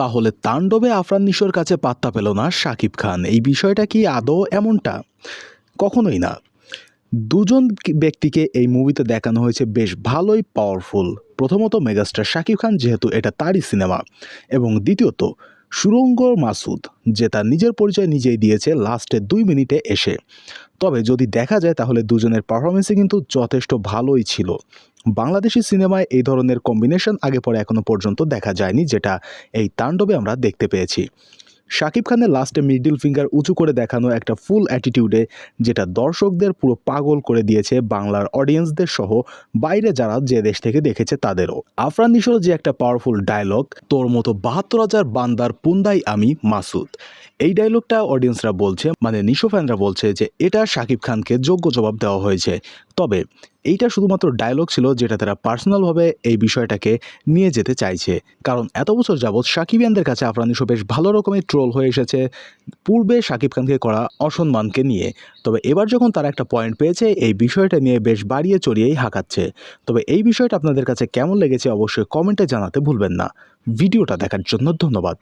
তাহলে তাণ্ডবে আফরান নিশোর কাছে পাত্তা পেল না শাকিব খান। এই বিষয়টা কি আদৌ এমনটা? কখনোই না। দুজন ব্যক্তিকে এই মুভিতে দেখানো হয়েছে বেশ ভালোই পাওয়ারফুল প্রথমত মেগাস্টার শাকিব খান, যেহেতু এটা তারই সিনেমা। এবং দ্বিতীয়ত সুরঙ্গ মাসুদ, যে তার নিজের পরিচয় নিজেই দিয়েছে লাস্টের দুই মিনিটে এসে। তবে যদি দেখা যায় তাহলে দুজনের পারফরমেন্সই কিন্তু যথেষ্ট ভালোই ছিল। বাংলাদেশি সিনেমায় এই ধরনের কম্বিনেশন আগে পরে এখনও পর্যন্ত দেখা যায়নি, যেটা এই তাণ্ডবে আমরা দেখতে পেয়েছি। শাকিব খানের লাস্টে মিডল ফিঙ্গার উঁচু করে দেখানো একটা ফুল অ্যাটিটিউডে যেটা দর্শকদের পুরো পাগল করে দিয়েছে বাংলার অডিয়েন্সদের সহ বাইরে যারা যে দেশ থেকে দেখেছে তাদেরও। আফরান নিশোর যে একটা পাওয়ারফুল ডায়লগ তোর মতো বাহাত্তর হাজার বান্দার পুন্দাই আমি মাসুদ। এই ডায়লগটা অডিয়েন্সরা বলছে মানে নিশো ফ্যানরা বলছে যে, এটা শাকিব খানকে যোগ্য জবাব দেওয়া হয়েছে। তবে এইটা শুধুমাত্র ডায়লগ ছিল যেটা তারা পার্সোনালভাবে এই বিষয়টাকে নিয়ে যেতে চাইছে। কারণ এত বছর যাবৎ সাকিবিয়ানদের কাছে আফরান নিশো বেশ ভালো রকমের ট্রোল হয়ে এসেছে, পূর্বে শাকিব খানকে করা অসম্মানকে নিয়ে। তবে এবার যখন তারা একটা পয়েন্ট পেয়েছে, এই বিষয়টা নিয়ে বেশ বাড়িয়ে চড়িয়েই হাঁকাচ্ছে। তবে এই বিষয়টা আপনাদের কাছে কেমন লেগেছে অবশ্যই কমেন্টে জানাতে ভুলবেন না। ভিডিওটা দেখার জন্য ধন্যবাদ।